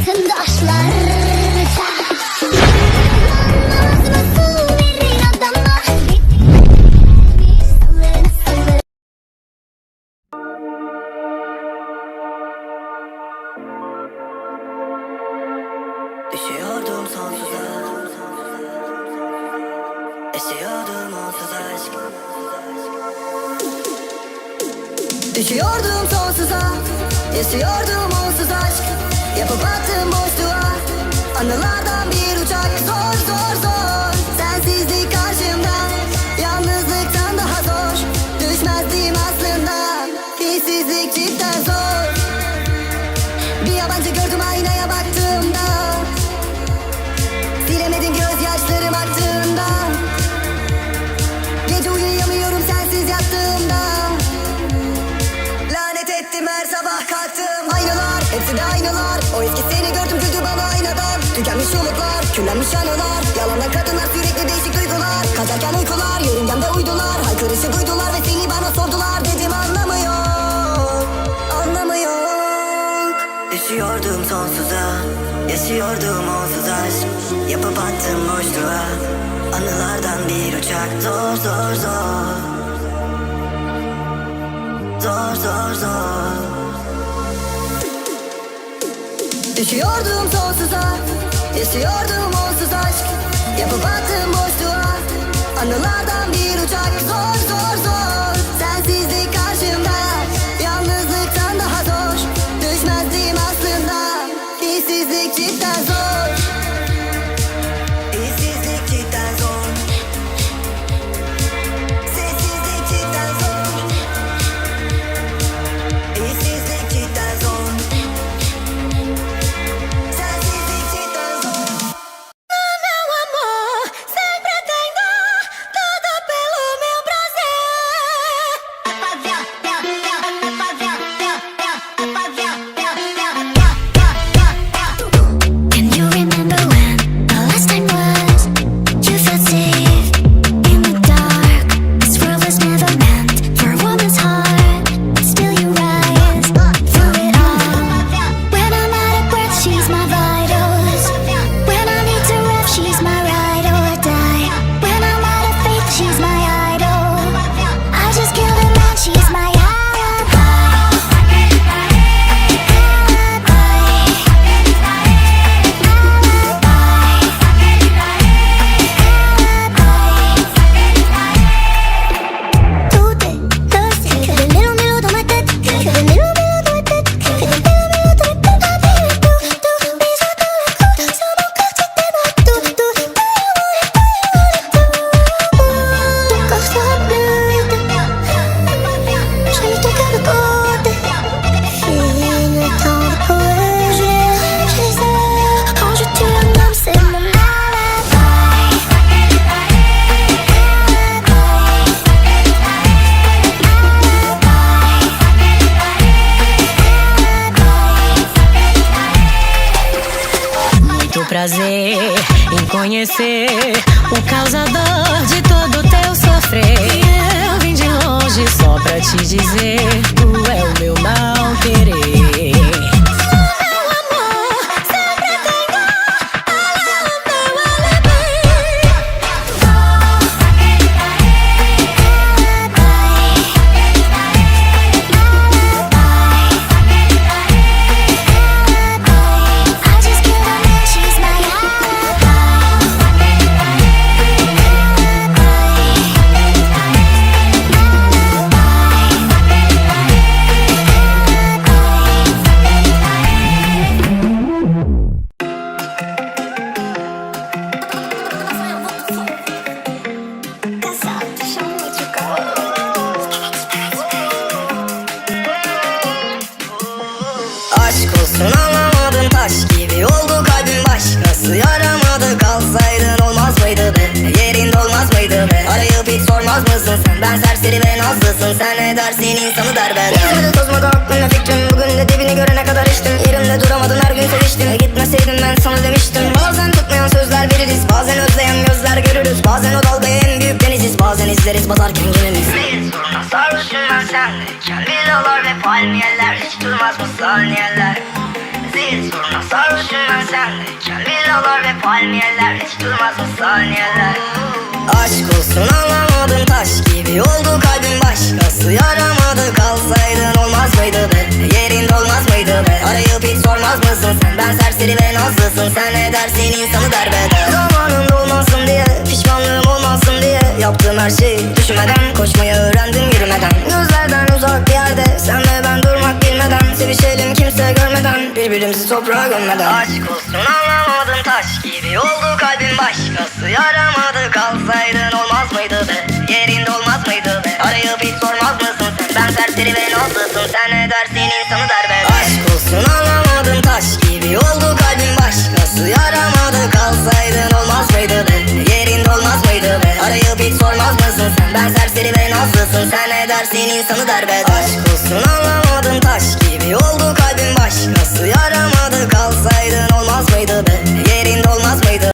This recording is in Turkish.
vatandaşlar sonsuza. Esiyordum onsuz aşk. Düşüyordum sonsuza. Yaşıyordum onsuz aşk Yapıp attım boşluğa. Anılardan bir uçak zor zor hepsi de aynalar. O eski seni gördüm güldü bana aynadan. Tükenmiş umutlar küllenmiş anılar Yalandan kadınlar sürekli değişik duygular. Kaçarken uykular yörüngemde uydular. Haykırışı duydular ve seni bana sordular. Dedim anlamıyor Anlamıyor. Düşüyordum sonsuza Yaşıyordum onsuz aşk. Yapıp attım boşluğa Anılardan bir uçak. Zor zor zor. Zor zor zor Düşüyordum sonsuza Yaşıyordum onsuz aşk. Yapıp attım boşluğa Anılardan bir uçak. Zor zor zor prazer em conhecer o causador de todo teu sofrer. E eu vim de longe só pra te dizer: sen ne dersin? İnsanı der ben. Gezmedi tozmadı aklımla fikrim. Bugün de dibini görene kadar içtim. Yerimde duramadın her gün seviştim. Gitmeseydin ben sana demiştim. Bazen tutmayan sözler veririz Bazen özleyen gözler görürüz. Bazen o dalgaya en büyük deniziz Bazen izleriz batarken gemimiz Neyin soruna sarhoşum ben sendeyken Villalar ve palmiyeler. Hiç durmaz mı saniyeler. Zil soruna ama sarhoşum ben sendeyken Villalar ve palmiyeler. Hiç durmaz mı saniyeler. Aşk olsun anlamadım nazlısın sen ne dersin insanı derbeder. Zamanında olmasın diye pişmanlığım olmasın diye Yaptığım her şeyi düşünmeden koşmayı öğrendim yürümeden. Gözlerden uzak bir yerde sen ve ben durmak bilmeden Sevişelim kimse görmeden birbirimizi toprağa gömmeden. Aşk olsun anlamadım taş gibi oldu kalbim başkası Yaramadı. Kalsaydın olmaz mıydı be Yerinde olmaz mıydı? Be Arayıp hiç sormaz mısın? Sen Ben serseri ve nazlısın sen ne dersin insanı nazlısın sen ne dersin? İnsanı derbeder Aşk olsun anlamadım taş gibi oldu kalbim. Başkası Yaramadı kalsaydın